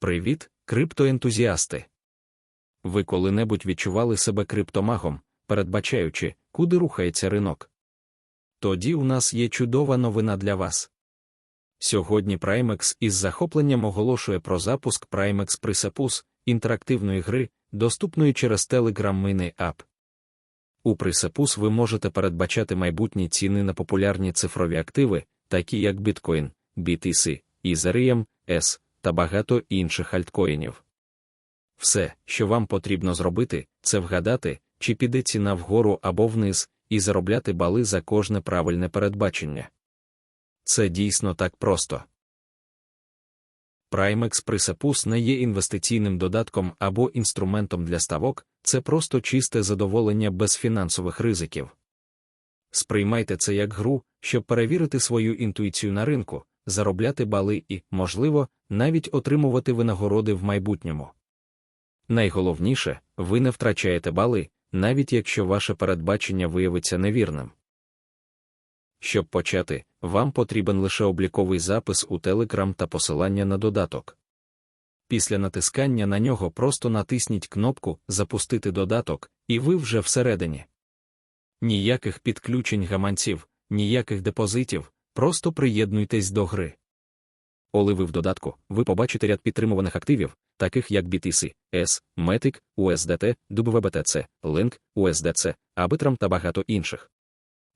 Привіт, криптоентузіасти! Ви коли-небудь відчували себе криптомагом, передбачаючи, куди рухається ринок? Тоді у нас є чудова новина для вас. Сьогодні Primex із захопленням оголошує про запуск Primex Prisapus, інтерактивної гри, доступної через Telegram Mini App. У Prisapus ви можете передбачати майбутні ціни на популярні цифрові активи, такі як Bitcoin, BTC, Ethereum, S та багато інших альткоїнів. Все, що вам потрібно зробити, це вгадати, чи піде ціна вгору або вниз, і заробляти бали за кожне правильне передбачення. Це дійсно так просто. Primex Prisapus не є інвестиційним додатком або інструментом для ставок, це просто чисте задоволення без фінансових ризиків. Сприймайте це як гру, щоб перевірити свою інтуїцію на ринку, заробляти бали і, можливо, навіть отримувати винагороди в майбутньому. Найголовніше, ви не втрачаєте бали, навіть якщо ваше передбачення виявиться невірним. Щоб почати, вам потрібен лише обліковий запис у Telegram та посилання на додаток. Після натискання на нього просто натисніть кнопку Запустити додаток, і ви вже всередині. Ніяких підключень гаманців, ніяких депозитів, просто приєднуйтесь до гри. Коли ви в додатку, ви побачите ряд підтримуваних активів, таких як BTC, S, Matic, USDT, WBTC, Link, USDC, Arbitrum та багато інших.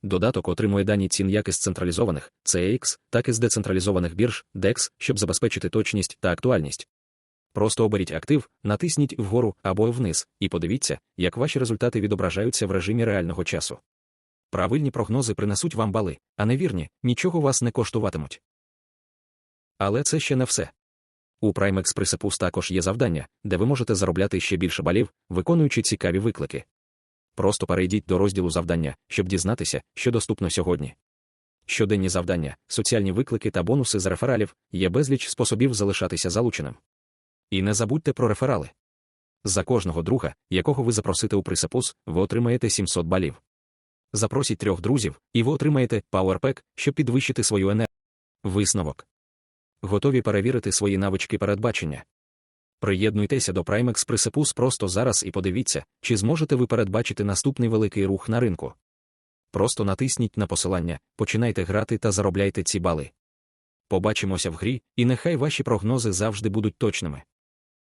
Додаток отримує дані цін як із централізованих CX, так і з децентралізованих бірж DEX, щоб забезпечити точність та актуальність. Просто оберіть актив, натисніть вгору або вниз, і подивіться, як ваші результати відображаються в режимі реального часу. Правильні прогнози принесуть вам бали, а невірні нічого вас не коштуватимуть. Але це ще не все. У Primex Prisapus також є завдання, де ви можете заробляти ще більше балів, виконуючи цікаві виклики. Просто перейдіть до розділу завдання, щоб дізнатися, що доступно сьогодні. Щоденні завдання, соціальні виклики та бонуси з рефералів є безліч способів залишатися залученим. І не забудьте про реферали. За кожного друга, якого ви запросите у Prisapus, ви отримаєте 700 балів. Запросіть трьох друзів, і ви отримаєте PowerPack, щоб підвищити свою енергію. Висновок. Готові перевірити свої навички передбачення. Приєднуйтеся до Primex Prisapus просто зараз і подивіться, чи зможете ви передбачити наступний великий рух на ринку. Просто натисніть на посилання, починайте грати та заробляйте ці бали. Побачимося в грі, і нехай ваші прогнози завжди будуть точними.